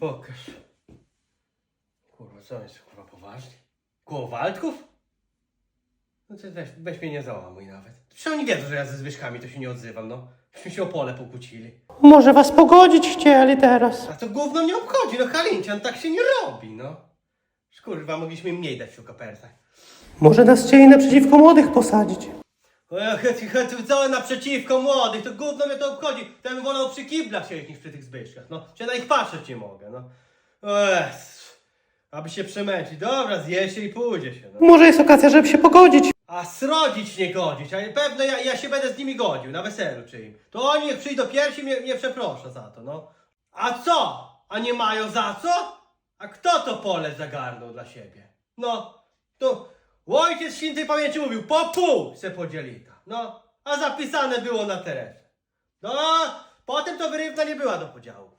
Pokaż. Kurwa, co jest, kurwa, poważnie? Koło Waldków? No ty weź, weź mnie nie załamuj nawet. Przecież oni wiedzą, że ja ze Zbyszkami to się nie odzywam, no. Myśmy się o pole pokłócili. Może was pogodzić chcieli teraz. A to gówno mnie obchodzi, no Halincian, tak się nie robi, no. Kurwa, mogliśmy mniej dać w kopertach. Może nas chcieli naprzeciwko młodych posadzić. Całe naprzeciwko młodych, to gówno mnie to obchodzi. To ja bym wolał przy kiblach siedzieć niż przy tych zbyszkach. No, się na nich patrzeć nie mogę, no. Ech, aby się przemęczyć. Dobra, zje się i pójdzie się, no. Może jest okazja, żeby się pogodzić. A srodzić nie godzić, a pewno ja, ja się będę z nimi godził, na weselu czyim. To oni jak przyjdą pierwsi, mnie, mnie przeproszą za to, no. A co? A nie mają za co? A kto to pole zagarnął dla siebie? No, to ojciec świętej pamięci mówił, po pół se podzielita. No, a zapisane było na Teresie. No, potem to wyrywna nie była do podziału.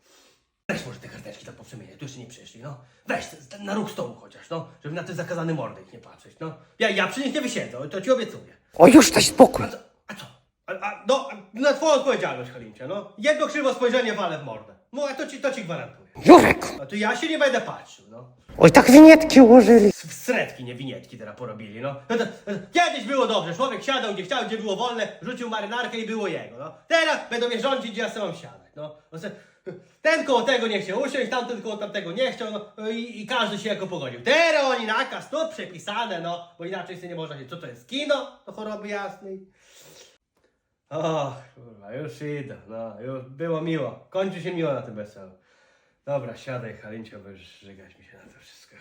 Weź może te karteczki tam poprzemieniaj, tu jeszcze nie przyszli, no. Weź na róg stołu chociaż, no. Żeby na te zakazane mordy ich nie patrzeć, no. Ja, ja przy nich nie wysiedzę, to ci obiecuję. O, już daj spokój. A no, na twoją odpowiedzialność, Halincia, no. Jedno krzywo spojrzenie wale w mordę. No, a to ci, to ci gwarantuję. Jurek! A to ja się nie będę patrzył, no. Oj, tak winietki ułożyli. W sredki, nie winietki teraz porobili, no. No to, no to, Kiedyś było dobrze, człowiek siadał gdzie chciał, gdzie było wolne, rzucił marynarkę i było jego, no. Teraz będą mnie rządzić, gdzie ja sam mam siadać, no. No se- Ten koło tego nie chciał usiąść, tamten koło tamtego nie chciał, no i, i każdy się jako pogodził. Teraz oni nakaz, to przepisane, no, bo inaczej sobie nie można się, co to jest, kino? Do choroby jasnej. O, kurwa, już idę, no, już było miło. Kończy się miło na tym weselu. Dobra, siadaj, Halincio, bo już mi się na to wszystko.